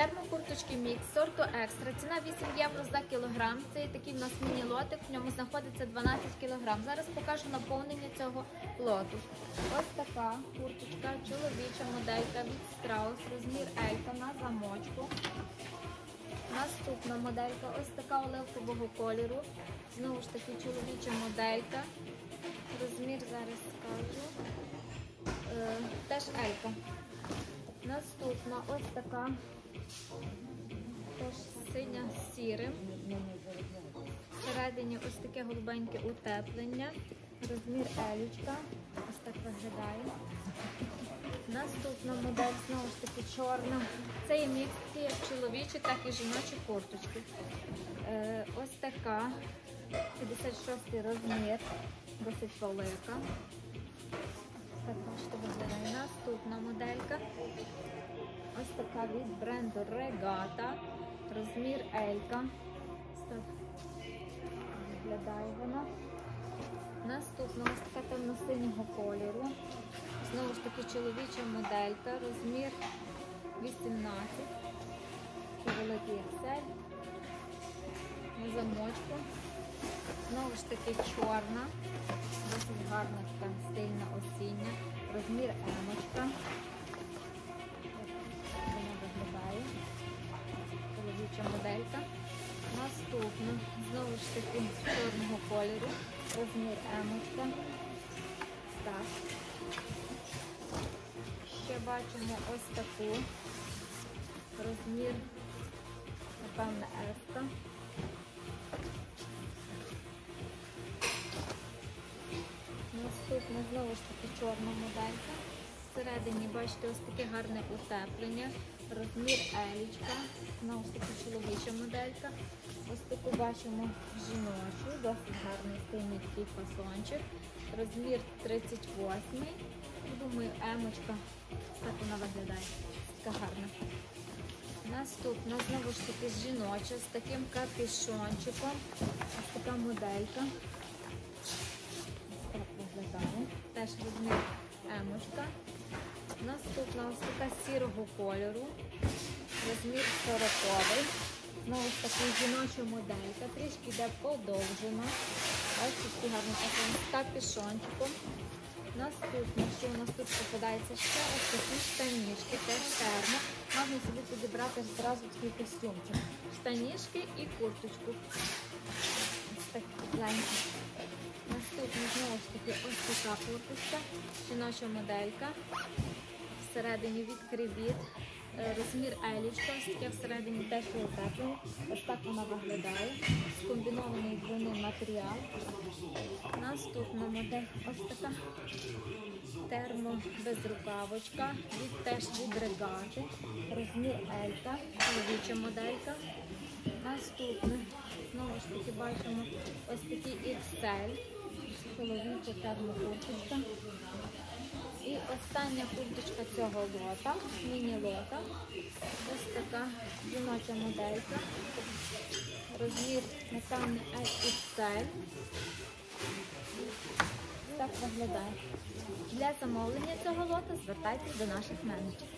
Термокурточки мікс сорту екстра. Ціна 8 євро за кілограм. Це такий в нас міні-лотик, в ньому знаходиться 12 кілограм. Зараз покажу наповнення цього лоту. Ось така курточка, чоловіча моделька від Strauss, розмір Елька на замочку. Наступна моделька, ось така оливкового кольору. Знову ж таки чоловіча моделька. Розмір зараз скажу. Е, теж Елька. Наступна ось така. Теж синя з сірим. Всередині ось таке голубеньке утеплення. Розмір елічка. Ось так виглядає. Наступна модель знову ж таки чорна. Це є мікс як чоловічі, так і жіночі курточки. Е, ось така 56 розмір, досить велика. Так бачите, виглядає. Така від бренду Regatta. Розмір Елька. Виглядає вона. Наступна ось така темно-синього кольору. Знову ж таки чоловіча моделька, розмір 18. Це великий Excel. На замочку. Знову ж таки чорна, досить гарна така стильна осіння. Розмір емочка. Ж таки чорного кольору. Розмір емочка. Так. Ще бачимо ось таку розмір, напевне, еска. Наступна знову ж таки чорна моделька. Всередині, бачите, ось таке гарне утеплення. Розмір елічка. Знову ж таки чоловіча моделька. Ось таку бачимо жіночу, досить гарний стильний такий фасончик. Розмір 38. Думаю, емочка. Так вона виглядає. Така гарна. Наступна знову ж таки жіноча з таким капюшончиком. Ось така моделька. Ось так виглядає. Теж розмір емочка. Наступна ось така сірого кольору. Розмір 40. Знову ж таки жіноча моделька. Трішки йде подовжена. Ось такі гарні пакунки з капюшончиком. Наступне, що у нас тут попадається ще ось такі штанішки, теж термо. Можна собі підібрати зразу такий костюмчик. Штанішки і курточку. Ось такі тепленькі. Наступне знову ж таки ось така курточка, жіноча моделька. Всередині від. Е, Розмір елічка, ось всередині теж є. Ось так вона виглядає. Скомбінований двойний матеріал. Наступна модель ось така термо-безрукавочка. Від теж від регати. Розмір Елька, чоловіча моделька. Наступне, знову ж таки, бачимо ось такий XL, чоловіча термокурточка. І остання курточка цього лота, міні-лота. Ось така жіноча моделька. Розмір, напевне, XL. Так виглядає. Для замовлення цього лота звертайтесь до наших менеджерів.